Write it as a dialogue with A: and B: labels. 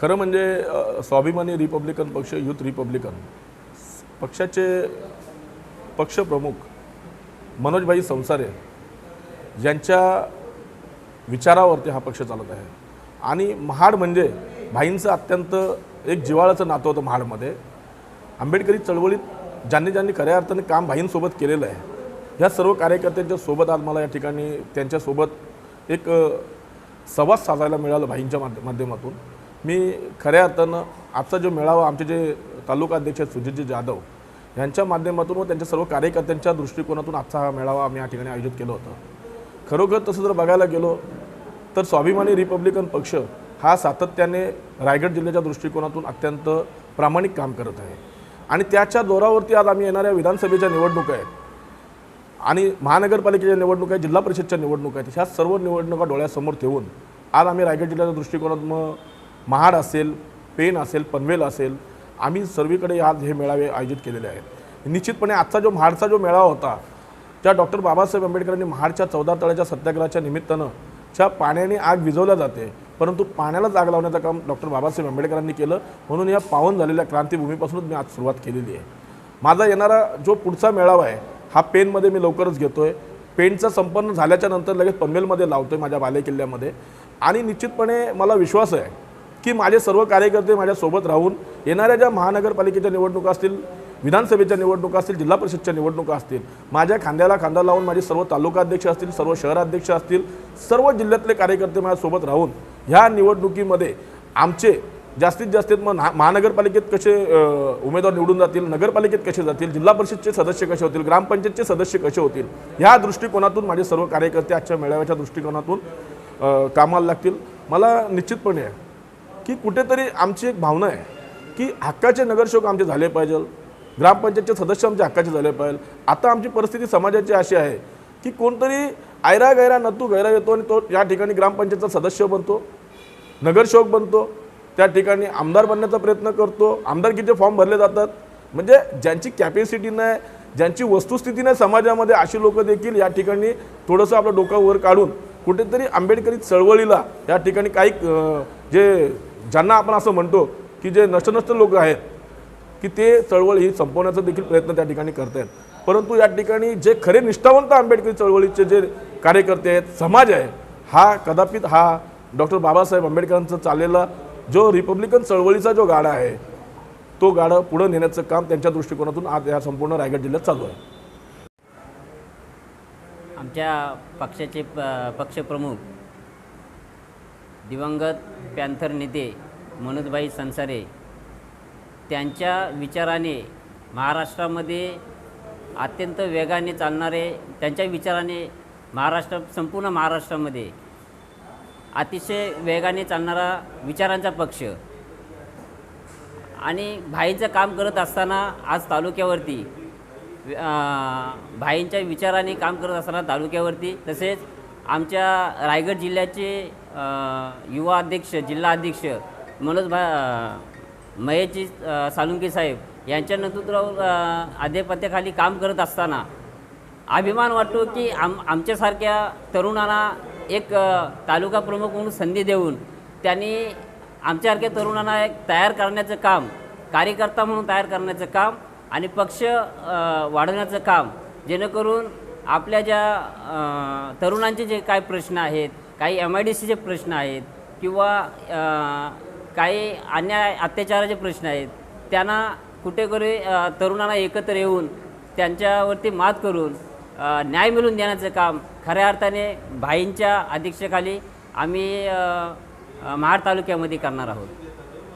A: खरं म्हणजे स्वाभिमानी रिपब्लिकन पक्ष युथ रिपब्लिकन पक्षाचे पक्षप्रमुख मनोजभाई संसारे यांच्या विचारावरती हा पक्ष चालत आहे. आणि महाड म्हणजे भाईंचं अत्यंत एक जिवाळाचं नातं होतं महाडमध्ये. आंबेडकरी चळवळीत ज्यांनी ज्यांनी खऱ्या अर्थाने काम भाईंसोबत केलेलं आहे ह्या सर्व कार्यकर्त्यांच्या सोबत आज मला या ठिकाणी त्यांच्यासोबत एक संवाद साधायला मिळालं भाईंच्या माध्यमातून. मी खऱ्या अर्थानं आजचा जो मेळावा आमचे जे तालुका अध्यक्ष आहेत सुजितजी जाधव यांच्या माध्यमातून व त्यांच्या सर्व कार्यकर्त्यांच्या दृष्टिकोनातून आजचा हा मेळावा आम्ही या ठिकाणी आयोजित केलं होतं. खरोखर तसं जर बघायला गेलो तर स्वाभिमानी रिपब्लिकन पक्ष हा सातत्याने रायगड जिल्ह्याच्या दृष्टिकोनातून अत्यंत प्रामाणिक काम करत आहे. आणि त्याच्या जोरावरती आज आम्ही येणाऱ्या विधानसभेच्या निवडणुका आहेत आणि महानगरपालिकेच्या निवडणुका आहेत जिल्हा परिषदच्या निवडणुका आहेत ह्या सर्व निवडणुका डोळ्यासमोर ठेवून आज आम्ही रायगड जिल्ह्याच्या दृष्टिकोनातून मग महाड असेल पेन असेल पनवेल असेल आम्ही सर्वीकडे आज हे मेळावे आयोजित केलेले आहेत. निश्चितपणे आजचा जो महाडचा जो मेळावा होता त्या डॉक्टर बाबासाहेब आंबेडकरांनी महाडच्या चौदा तळ्याच्या सत्याग्रहाच्या निमित्तानं च्या पाण्याने आग विझवल्या जाते परंतु पाण्यालाच आग लावण्याचं काम डॉक्टर बाबासाहेब आंबेडकरांनी केलं म्हणून या पावन झालेल्या क्रांतीभूमीपासूनच मी आज सुरुवात केलेली आहे. माझा येणारा जो पुढचा मेळावा आहे हा पेनमध्ये मी लवकरच घेतो आहे पेनचं संपन्न झाल्याच्यानंतर लगेच पनवेलमध्ये लावतो आहे माझ्या बालेकिल्ल्यामध्ये. आणि निश्चितपणे मला विश्वास आहे की माझे सर्व कार्यकर्ते माझ्यासोबत राहून येणाऱ्या ज्या महानगरपालिकेच्या निवडणुका असतील विधानसभेच्या निवडणुका असतील जिल्हा परिषदच्या निवडणुका असतील माझ्या खांद्याला खांदा लावून माझे सर्व तालुका अध्यक्ष असतील सर्व शहराध्यक्ष असतील सर्व जिल्ह्यातले कार्यकर्ते माझ्यासोबत राहून ह्या निवडणुकीमध्ये आमचे जास्तीत जास्त मग महानगरपालिकेत कसे उमेदवार निवडून जातील नगरपालिकेत कसे जातील जिल्हा परिषदचे सदस्य कसे होतील ग्रामपंचायतचे सदस्य कसे होतील ह्या दृष्टिकोनातून माझे सर्व कार्यकर्ते आजच्या मेळाव्याच्या दृष्टिकोनातून कामाला लागतील. मला निश्चितपणे आहे की कुठेतरी आमची एक भावना आहे की हक्काचे नगरसेवक आमचे झाले पाहिजे. ग्रामपंचायतचे सदस्य आमचे हक्काचे झाले पाहिजे. आता आमची परिस्थिती समाजाची अशी आहे की कोणतरी आयरा गैरा नतू गैरा येतो आणि तो या ठिकाणी ग्रामपंचायतचा सदस्य बनतो नगरसेवक बनतो त्या ठिकाणी आमदार बनण्याचा प्रयत्न करतो आमदारकीचे फॉर्म भरले जातात. म्हणजे ज्यांची कॅपॅसिटी नाही ज्यांची वस्तुस्थिती नाही समाजामध्ये अशी लोक देखील या ठिकाणी थोडंसं आपलं डोकं वर काढून कुठेतरी आंबेडकरी चळवळीला या ठिकाणी काही जे ज्यांना आपण असं म्हणतो की जे नष्टनष्ट लोक आहेत की ते चळवळ ही संपवण्याचा देखील प्रयत्न त्या ठिकाणी करत आहेत परंतु या ठिकाणी जे खरे निष्ठावंत आंबेडकरी चळवळीचे जे कार्यकर्ते आहेत समाज आहे हा कदापित हा डॉक्टर बाबासाहेब आंबेडकरांचा चाललेला जो रिपब्लिकन चळवळीचा जो गाडा आहे तो गाडा पुढं नेण्याचं काम त्यांच्या दृष्टिकोनातून आज या संपूर्ण रायगड जिल्ह्यात चालू आहे.
B: आमच्या पक्षाचे प पक्षप्रमुख दिवंगत पॅन्थर नेते मनोजभाई संसारे त्यांच्या विचाराने महाराष्ट्रामध्ये अत्यंत वेगाने चालणारे त्यांच्या विचाराने महाराष्ट्र संपूर्ण महाराष्ट्रामध्ये अतिशय वेगाने चालणारा विचारांचा पक्ष. आणि भाईंचं काम करत असताना आज तालुक्यावरती भाईंच्या विचाराने काम करत असताना तालुक्यावरती तसेच आमच्या रायगड जिल्ह्याचे युवा अध्यक्ष जिल्हा अध्यक्ष मनोज भा महेशजी सालुंकी सालुंके साहेब यांच्या नेतृत्वावर अं, आधिपत्याखाली काम करत असताना अभिमान वाटतो की आम आमच्यासारख्या तरुणांना एक तालुका प्रमुख म्हणून संधी देऊन त्यांनी आमच्यासारख्या तरुणांना एक तयार करण्याचं काम कार्यकर्ता म्हणून तयार करण्याचं काम आणि पक्ष वाढवण्याचं काम जेणेकरून आपल्या ज्या तरुणांचे जे काय प्रश्न आहेत काही एम आय डी सीचे प्रश्न आहेत किंवा काही अन्याय अत्याचाराचे प्रश्न आहेत त्यांना कुठेतरी तरुणांना एकत्र येऊन त्यांच्यावरती मात करून न्याय मिळवून देण्याचं काम खऱ्या अर्थाने भाईंच्या अध्यक्षतेखाली आम्ही महाड तालुक्यामध्ये करणार आहोत.